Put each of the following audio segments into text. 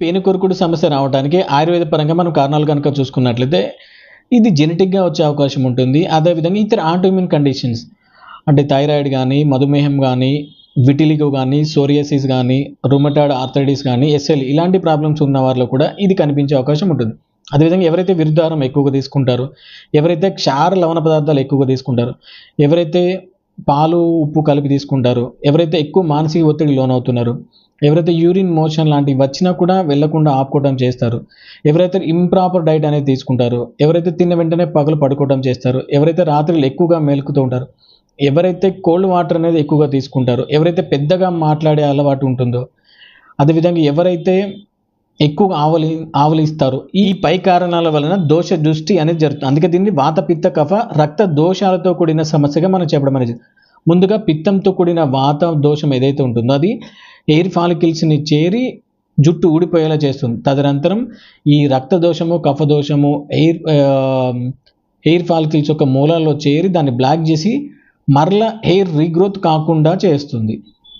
పేనుకొరుకుడు సమస్య రావడానికి ఆయుర్వేద పరంగా మనం కారణాలు కనుక చూసుకున్నట్లయితే ఇది జెనెటిక్గా వచ్చే అవకాశం ఉంటుంది. అదేవిధంగా ఇతర ఆటోఇమ్యూన్ కండిషన్స్ అంటే థైరాయిడ్ కానీ మధుమేహం కానీ విటిలిగో కానీ సోరియాసిస్ కానీ రుమటాడ్ ఆర్థరైటిస్ కానీ ఎస్ఎల్ ఇలాంటి ప్రాబ్లమ్స్ ఉన్న వారిలో కూడా ఇది కనిపించే అవకాశం ఉంటుంది. అదేవిధంగా ఎవరైతే విరుద్ధారం ఎక్కువగా తీసుకుంటారో ఎవరైతే క్షార లవణ పదార్థాలు ఎక్కువగా తీసుకుంటారో ఎవరైతే పాలు ఉప్పు కలిపి తీసుకుంటారు. ఎవరైతే ఎక్కువ మానసిక ఒత్తిడి లోనవుతున్నారో ఎవరైతే యూరిన్ మోషన్ లాంటివి వచ్చినా కూడా వెళ్ళకుండా ఆపుకోవడం చేస్తారు. ఎవరైతే ఇంప్రాపర్ డైట్ అనేది తీసుకుంటారో ఎవరైతే తిన్న వెంటనే పగలు పడుకోవడం చేస్తారో ఎవరైతే రాత్రులు ఎక్కువగా మేలుకుతూ ఉంటారు ఎవరైతే కోల్డ్ వాటర్ అనేది ఎక్కువగా తీసుకుంటారో ఎవరైతే పెద్దగా మాట్లాడే అలవాటు ఉంటుందో అదేవిధంగా ఎవరైతే ఎక్కువ ఆవలి ఆవలిస్తారో ఈ పై కారణాల వలన దోష దృష్టి అనేది జరుగుతుంది అందుకే దీన్ని వాత పిత్త కఫ రక్త దోషాలతో కూడిన సమస్యగా మనం చెప్పడం అనేది ముందుగా పిత్తంతో కూడిన వాత దోషం ఏదైతే ఉంటుందో అది ఎయిర్ ఫాలికిల్స్ని చేరి జుట్టు ఊడిపోయేలా చేస్తుంది. తదనంతరం ఈ రక్త దోషము కఫ దోషము ఎయిర్ హెయిర్ ఫాలికిల్స్ యొక్క మూలాల్లో చేరి దాన్ని బ్లాక్ చేసి మరల హెయిర్ రీగ్రోత్ కాకుండా చేస్తుంది.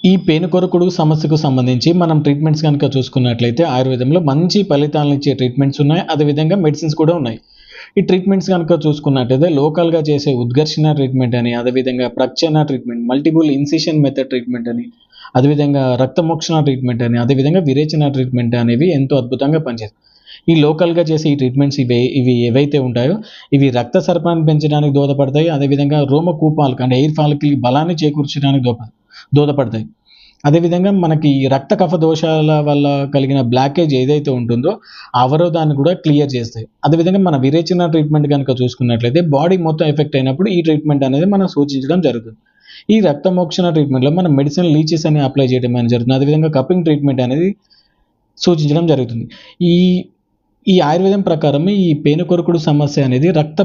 ఈ పేనుకొరకుడు సమస్యకు సంబంధించి మనం ట్రీట్మెంట్స్ కనుక చూసుకున్నట్లయితే ఆయుర్వేదంలో మంచి ఫలితాలను ఇచ్చే ట్రీట్మెంట్స్ ఉన్నాయి. అదేవిధంగా మెడిసిన్స్ కూడా ఉన్నాయి. ఈ ట్రీట్మెంట్స్ కనుక చూసుకున్నట్లయితే లోకల్గా చేసే ఉద్ఘర్షణ ట్రీట్మెంట్ అని అదేవిధంగా ప్రక్షణ treatment multiple incision method treatment అని అదేవిధంగా రక్తమోక్షణ ట్రీట్మెంట్ అని అదేవిధంగా విరేచన ట్రీట్మెంట్ అనేవి ఎంతో అద్భుతంగా పనిచేస్తాయి. ఈ లోకల్గా చేసే ఈ ట్రీట్మెంట్స్ ఇవి ఇవి ఏవైతే ఉంటాయో ఇవి రక్త సర్పాన్ని పెంచడానికి దోహదపడతాయి అదేవిధంగా రోమ కూపాలకు అంటే ఎయిర్ ఫాల్కి బలాన్ని చేకూర్చడానికి దోహ దోహదపడతాయి. అదేవిధంగా మనకి ఈ రక్త కఫ దోషాల వల్ల కలిగిన బ్లాకేజ్ ఏదైతే ఉంటుందో ఆ అవరోధాన్ని కూడా క్లియర్ చేస్తాయి. అదేవిధంగా మన విరేచన ట్రీట్మెంట్ కనుక చూసుకున్నట్లయితే బాడీ మొత్తం ఎఫెక్ట్ అయినప్పుడు ఈ ట్రీట్మెంట్ అనేది మనం సూచించడం జరుగుతుంది. ఈ రక్తమోక్షణ ట్రీట్మెంట్లో మనం మెడిసిన్ లీచెస్ అని అప్లై చేయడం అనేది జరుగుతుంది. అదేవిధంగా కప్పింగ్ ట్రీట్మెంట్ అనేది సూచించడం జరుగుతుంది. ఈ ఈ ఆయుర్వేదం ప్రకారం ఈ పేనుకొరకుడు సమస్య అనేది రక్త